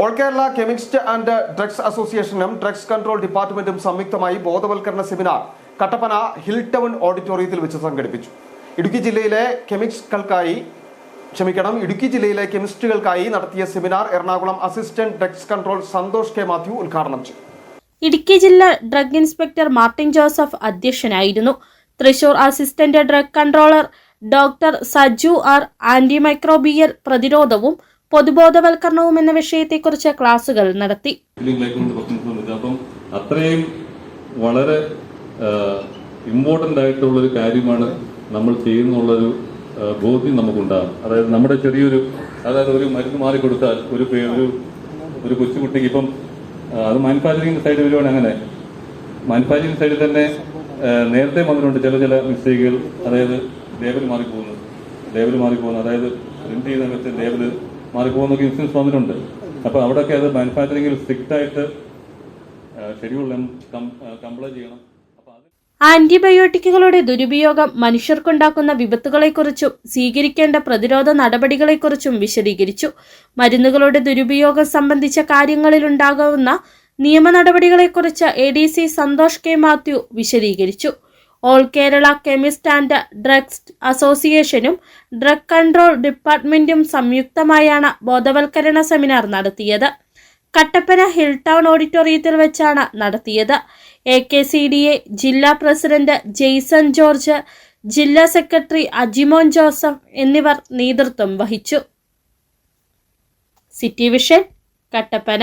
All Kerala chemist and drugs അസോസിയേഷനും drugs control ഡിപ്പാർട്ട്മെന്റും സംയുക്തമായി ബോധവൽക്കരണ സെമിനാർ കട്ടപ്പന ഹിൽ ടൗൺ ഓഡിറ്റോറിയത്തിൽ വെച്ച് സംഘടിപ്പിച്ചു. ഇടുക്കി ജില്ലയിലെ കെമിസ്റ്റുകൾക്കായി ക്ഷമിക്കണം ഇടുക്കി ജില്ലയിലെ കെമിസ്റ്റുകൾക്കായി നടത്തിയ seminar Ernakulam assistant drugs control Santhosh K Mathew ഉദ്ഘാടനം ചെയ്തു. ഇടുക്കി ജില്ലാ ഡ്രഗ് ഇൻസ്പെക്ടർ മാർട്ടിൻ ജോസഫ് അധ്യക്ഷനായിരുന്നു. Thrissur assistant drug controller doctor Saju R antimicrobial പ്രതിരോധവും പൊതുബോധവൽക്കരണവും എന്ന വിഷയത്തെക്കുറിച്ച് ക്ലാസുകൾ നടത്തി. അത്രയും വളരെ ഇമ്പോർട്ടന്റ് ആയിട്ടുള്ളൊരു കാര്യമാണ് നമ്മൾ ചെയ്യുന്നുള്ളൊരു ബോധ്യം നമുക്കുണ്ടാകും. അതായത് നമ്മുടെ ചെറിയൊരു അതായത് ഒരു മരുന്ന് മാറി കൊടുത്താൽ ഒരു ഒരു ഒരു കൊച്ചുകുട്ടിക്ക് ഇപ്പം അത് മാനുഫാക്ചറിങ് സൈഡ് വരുവാണ് അങ്ങനെ. മാനുഫാക്ചറിങ് സൈഡിൽ തന്നെ നേരത്തെ വന്നിട്ടുണ്ട് ചില ചില മിസ്റ്റേക്കുകൾ അതായത് ലേബൽ മാറിപ്പോകുന്നത് ലേബൽ മാറിപ്പോകുന്നത് അതായത് പ്രിന്റ് ചെയ്ത ലേബൽ മാറിപ്പോകുന്നൊക്കെ ഇൻസിഡൻസ് വന്നിട്ടുണ്ട്. അപ്പോൾ അവിടെയൊക്കെ അത് മാനുഫാക്ചറിംഗിൽ സ്ട്രിക്റ്റ് ആയിട്ട് ഷെഡ്യൂൾ ചെയ്യണം. ആന്റിബയോട്ടിക്കുകളുടെ ദുരുപയോഗം മനുഷ്യർക്കുണ്ടാക്കുന്ന വിപത്തുകളെക്കുറിച്ചും സ്വീകരിക്കേണ്ട പ്രതിരോധ നടപടികളെക്കുറിച്ചും വിശദീകരിച്ചു. മരുന്നുകളുടെ ദുരുപയോഗം സംബന്ധിച്ച കാര്യങ്ങളിലുണ്ടാകാവുന്ന നിയമ നടപടികളെക്കുറിച്ച് A D C Santhosh K Mathew വിശദീകരിച്ചു. All Kerala chemist and drugs അസോസിയേഷനും ഡ്രഗ് കൺട്രോൾ ഡിപ്പാർട്ട്മെന്റും സംയുക്തമായാണ് ബോധവൽക്കരണ സെമിനാർ നടത്തിയത്. കട്ടപ്പന ഹിൽ ടൗൺ ഓഡിറ്റോറിയത്തിൽ വെച്ചാണ് നടത്തിയത്. A K C D A ജില്ലാ പ്രസിഡന്റ് ജെയ്സൺ ജോർജ് ജില്ലാ സെക്രട്ടറി അജിമോൻ ജോസഫ് എന്നിവർ നേതൃത്വം വഹിച്ചു. City vision Kattappana.